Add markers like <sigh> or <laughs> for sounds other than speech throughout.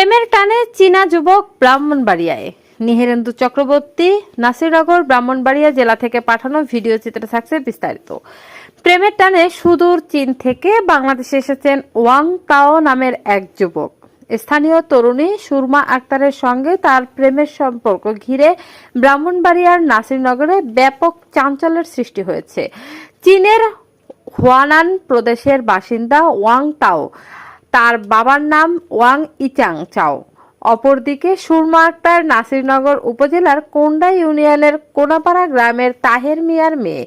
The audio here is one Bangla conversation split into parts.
প্রেমের টানে চীনা যুবক ব্রাহ্মণবাড়িয়ায়। নিহেরেন্দু চক্রবর্তী, নাসিরনগর, ব্রাহ্মণবাড়িয়া জেলা থেকে পাঠানো ভিডিও চিত্রে থাকছে বিস্তারিত। প্রেমের টানে সুদূর চীন থেকে বাংলাদেশে এসেছেন ওয়াং তাও নামের এক যুবক। স্থানীয় তরুণী সুরমা আক্তারের সঙ্গে তার প্রেমের সম্পর্ক ঘিরে ব্রাহ্মণবাড়িয়ার নাসিরনগরে ব্যাপক চাঞ্চল্যের সৃষ্টি হয়েছে। চীনের হুয়ানান প্রদেশের বাসিন্দা ওয়াং তাও তার বাবার নাম ওয়াং ইচাং চাও। অপরদিকে সুরমা আক্তার নাসিরনগর উপজেলার কোন্ডা ইউনিয়নের কোনাপাড়া গ্রামের তাহের মিয়ার মেয়ে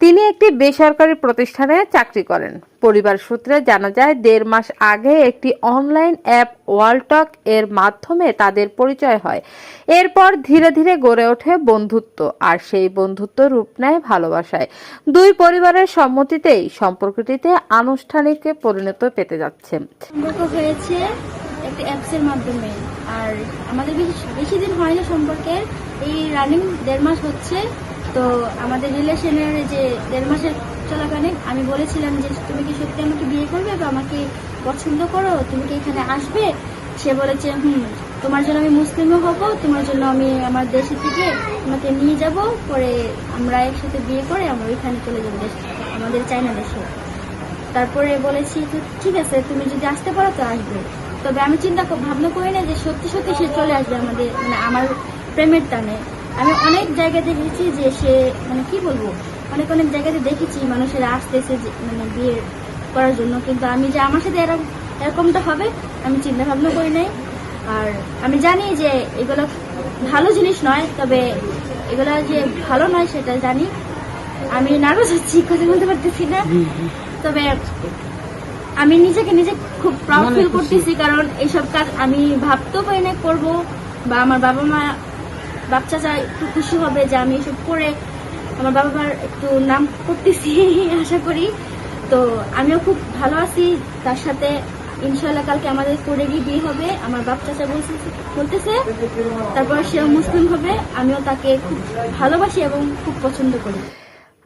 তিনি একটি বেসরকারি প্রতিষ্ঠানে চাকরি করেন। পরিবার সূত্রে জানা যায়, দেড় মাস আগে একটি অনলাইন অ্যাপ ওয়ালটক এর মাধ্যমে তাদের পরিচয় হয়। এরপর ধীরে ধীরে গড়ে ওঠে বন্ধুত্ব, আর সেই বন্ধুত্ব রূপ নেয় ভালোবাসায়। দুই পরিবারের সম্মতিতেই সম্পর্কটিতে আনুষ্ঠানিকে পরিণত পেতে যাচ্ছে। সম্পর্ক হয়েছে একটা অ্যাপসের মাধ্যমে, আর আমাদের বেশি বেশি দিন হয়নি সম্পর্কের। এই রানিং দেড় মাস হচ্ছে। তো আমাদের রিলেশনের যে দেড় মাসের চলাকালীন, আমি বলেছিলাম যে, তুমি কি সত্যি আমাকে বিয়ে করবে বা আমাকে পছন্দ করো? তুমি কি এখানে আসবে? সে বলেছে, হুম, তোমার জন্য আমি মুসলিমও হব, তোমার জন্য আমি আমার দেশে থেকে তোমাকে নিয়ে যাব, পরে আমরা একসাথে বিয়ে করে আমরা ওইখানে চলে যাব দেশ, আমাদের চাইনা দেশে। তারপরে বলেছি, তো ঠিক আছে, তুমি যদি আসতে পারো তো আসবে। তবে আমি চিন্তা ভাবনা করি না যে সত্যি সত্যি সে চলে আসবে আমাদের মানে আমার প্রেমের টানে। আমি অনেক জায়গায় দেখেছি যে সে মানে কি বলব অনেক অনেক জায়গাতে দেখেছি মানুষেরা আসতেছে মানে বিয়ে করার জন্য। কিন্তু আমি যে আমার সাথে এরকম এরকমটা হবে আমি চিন্তা ভাবনা করি নাই। আর আমি জানি যে এগুলো ভালো জিনিস নয় তবে এগুলো যে ভালো নয় সেটা জানি। আমি নার্ভাস হচ্ছি কথা বলতে পারতেছি না। তবে আমি নিজেকে নিজে খুব প্রাউড ফিল করতেছি কারণ এইসব কাজ আমি ভাবতেও পারি না করব বা আমার বাবা মা বাচ্চা যা একটু খুশি হবে যে আমি এসব করে আমার বাবা মার একটু নাম করতেছি, <laughs> আশা করি। তো আমিও খুব ভালো আছি। তার সাথে ইনশাল্লাহ কালকে আমাদের করে গিয়ে বিয়ে হবে। আমার বাপ চাচা বলতেছে। তারপর সেও মুসলিম হবে। আমিও তাকে খুব ভালোবাসি এবং খুব পছন্দ করি।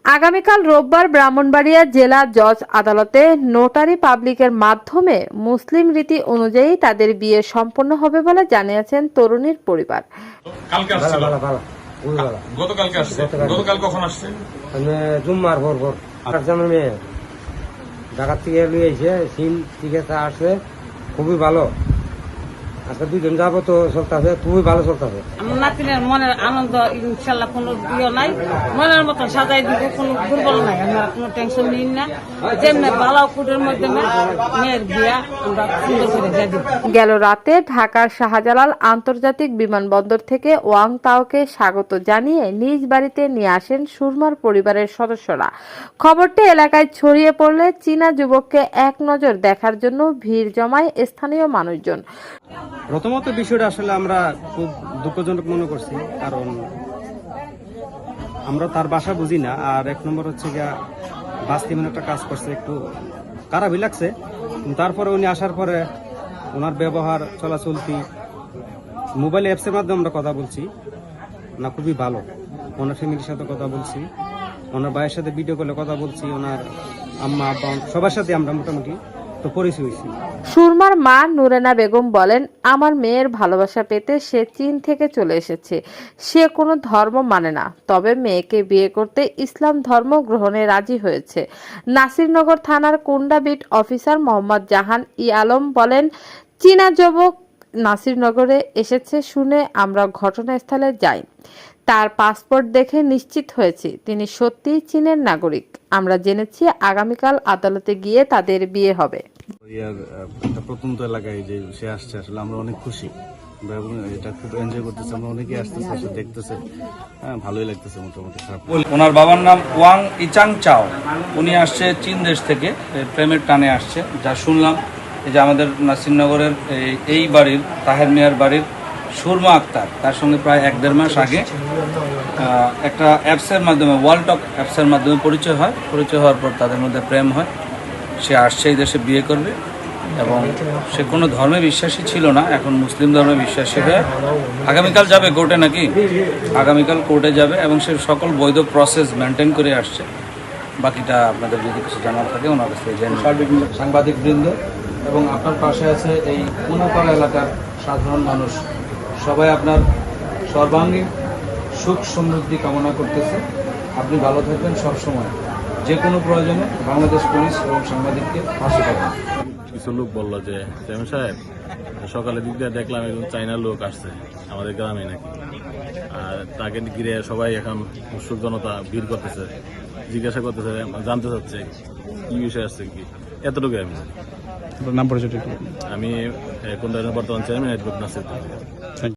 আগামীকাল রোববার ব্রাহ্মণবাড়িয়া জেলা জজ আদালতে নোটারি পাবলিকের মাধ্যমে মুসলিম রীতি অনুযায়ী তাদের বিয়ে সম্পন্ন হবে বলে জানিয়েছেন তরুণীর পরিবার। গতকালকে আসছে। গতকাল। কখন আসছে? জুম্মার ভোর ভোর মেয়ে। ঢাকার থেকে লুই আইছে থেকে আসছে। খুবই ভালো। আজকে দুজন যাব তো চলতেছে খুবই ভালো চলতেছে। আমার নাতিনের মনের আনন্দ ইনশাল্লাহ কোনো ইয়ে নাই। মনের মতন সাজাই দিব কোনো দুর্বল নাই আমরা কোনো টেনশন নিই না। যেমনি ভালো কুটের মাধ্যমে মেয়ের বিয়া আমরা সুন্দর করে দিব। গেল রাতে ঢাকার শাহজালাল আন্তর্জাতিক বিমানবন্দর থেকে ওয়াং তাওকে স্বাগত জানিয়ে নিজ বাড়িতে নিয়ে আসেন সুরমার পরিবারের সদস্যরা। খবরটি এলাকায় ছড়িয়ে পড়লে চীনা যুবককে এক নজর দেখার জন্য ভিড় জমায় স্থানীয় মানুষজন। প্রথমত বিষয়টা আসলে আমরা খুব দুঃখজনক মনে করছি, কারণ আমরা তার বাসা বুঝি না, আর এক নম্বর হচ্ছে গিয়া বাস্তি মানে একটা কাজ করছে একটু খারাপই লাগছে। তারপরে উনি আসার পরে ওনার ব্যবহার চলাচলতি মোবাইল অ্যাপসের মাধ্যমে আমরা কথা বলছি। না, খুবই ভালো। ওনার ফ্যামিলির সাথে কথা বলছি, ওনার ভাইয়ের সাথে ভিডিও কলে কথা বলছি, ওনার আম্মা আব্বা সবার সাথে আমরা মোটামুটি পরিচয় সুরমার মা নুরেনা বেগম বলেন, আমার মেয়ের ভালোবাসা পেতে সে চীন থেকে চলে এসেছে। সে কোনো ধর্ম মানে না। তবে মেয়েকে বিয়ে করতে ইসলাম ধর্ম গ্রহণে রাজি হয়েছে। নাসিরনগর থানার কুন্ডাবিট অফিসার মোহাম্মদ জাহান ই আলম বলেন, চীনা যুবক নাসিরনগরে এসেছে শুনে আমরা ঘটনাস্থলে যাই। তার পাসপোর্ট দেখে নিশ্চিত হয়েছি। তিনি সত্যিই চীনের নাগরিক। আমরা জেনেছি আগামীকাল আদালতে গিয়ে তাদের বিয়ে হবে। প্রত্যন্ত এলাকায় যে সে আসছে, আসলে আমরা অনেক খুশি। এটা খুব এনজয় করতেছি, আমরা আসতেছে দেখতেছে। হ্যাঁ ভালোই লাগতেছে মোটামুটি, খারাপ ওনার বাবার নাম ওয়াং ইচাং চাও। উনি আসছে চীন দেশ থেকে প্রেমের টানে আসছে। যা শুনলাম, এই যে আমাদের নাসিরনগরের এই- বাড়ির, তাহের মিয়ার বাড়ির সুরমা আক্তার, তার সঙ্গে প্রায় এক দেড় মাস আগে একটা অ্যাপসের মাধ্যমে ওয়ালটক অ্যাপসের মাধ্যমে পরিচয় হয়। পরিচয় হওয়ার পর তাদের মধ্যে প্রেম হয়। সে আসছে এই দেশে বিয়ে করবে এবং সে কোনো ধর্মে বিশ্বাসী ছিল না, এখন মুসলিম ধর্মে বিশ্বাসী হয়ে আগামীকাল যাবে কোর্টে নাকি? আগামীকাল কোর্টে যাবে এবং সে সকল বৈধ প্রসেস মেনটেন করে আসছে। বাকিটা আপনাদের যদি কিছু জানার থাকে, ওনার কাছ থেকে। সাংবাদিক বৃন্দ এবং আপনার পাশে আছে এই পুনপাড়া এলাকার সাধারণ মানুষ। সবাই আপনার সর্বাঙ্গীন সুখ সমৃদ্ধি কামনা করতেছে। আপনি ভালো থাকবেন সবসময়। যে কোনো প্রয়োজনে বাংলাদেশ পুলিশ এবং সাংবাদিককে পাশে পাবেন। কিছু লোক বলল যে চেয়ারম্যান সাহেব সকালে দিক দিয়ে দেখলাম একজন চাইনার লোক আসছে আমাদের গ্রামে নাকি। আর তাকে ঘিরে সবাই এখন উৎসুক জনতা ভিড় করতেছে জিজ্ঞাসা করতেছে জানতে চাচ্ছে কি বিষয় আসছে কি। এতটুকু আমি নাম পরিচয় আমি কোন বর্তমান চেয়ারম্যান নাসির।